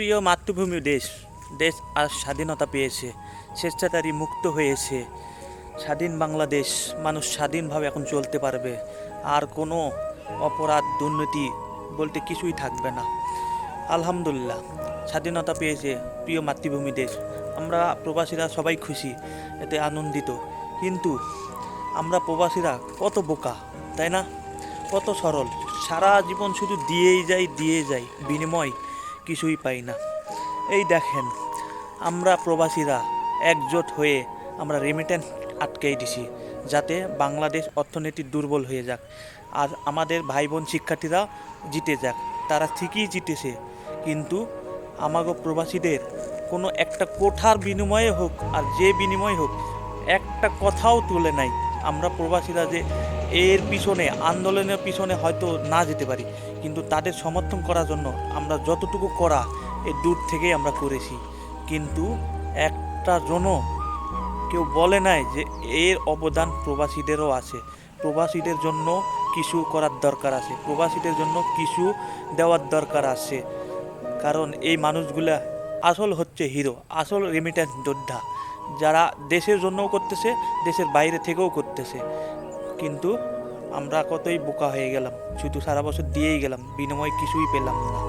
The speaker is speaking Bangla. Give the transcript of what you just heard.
প্রিয় মাতৃভূমি দেশ দেশ আজ স্বাধীনতা পেয়েছে, স্বেচ্ছাচারী মুক্ত হয়েছে। স্বাধীন বাংলাদেশ মানুষ স্বাধীনভাবে এখন চলতে পারবে। আর কোনো অপরাধ, দুর্নীতি বলতে কিছুই থাকবে না। আলহামদুলিল্লাহ, স্বাধীনতা পেয়েছে প্রিয় মাতৃভূমি দেশ। আমরা প্রবাসীরা সবাই খুশি, এতে আনন্দিত। কিন্তু আমরা প্রবাসীরা কত বোকা, তাই না? কত সরল, সারা জীবন শুধু দিয়েই যাই দিয়ে যাই, বিনিময় কিছুই পাই না। এই দেখেন, আমরা প্রবাসীরা একজোট হয়ে আমরা রেমিটেন্স আটকেই দিছি, যাতে বাংলাদেশ অর্থনীতি দুর্বল হয়ে যাক। আর আমাদের ভাই বোন শিক্ষার্থীরা জিতে যাক, তারা ঠিকই জিতেছে। কিন্তু আমাগো প্রবাসীদের কোনো একটা কোঠার বিনিময়ে হোক, আর যে বিনিময় হোক, একটা কথাও তুলে নাই। আমরা প্রবাসীরা যে এর পিছনে, আন্দোলনের পিছনে হয়তো না যেতে পারি। কিন্তু তাদের সমর্থন করার জন্য আমরা যতটুকু করা এই দূর থেকেই আমরা করেছি। কিন্তু একটা জন কেউ বলে নাই যে এর অবদান প্রবাসীদেরও আছে। প্রবাসীদের জন্য কিছু করার দরকার আছে। প্রবাসীদের জন্য কিছু দেওয়ার দরকার আছে। কারণ এই মানুষগুলা আসল হচ্ছে হিরো, আসল রেমিটেন্স যোদ্ধা, যারা দেশের জন্যও করতেছে, দেশের বাইরে থেকেও করতেছে। কিন্তু আমরা কতই বোকা হয়ে গেলাম, শুধু সারা বছর দিয়েই গেলাম, বিনিময় কিছুই পেলাম না।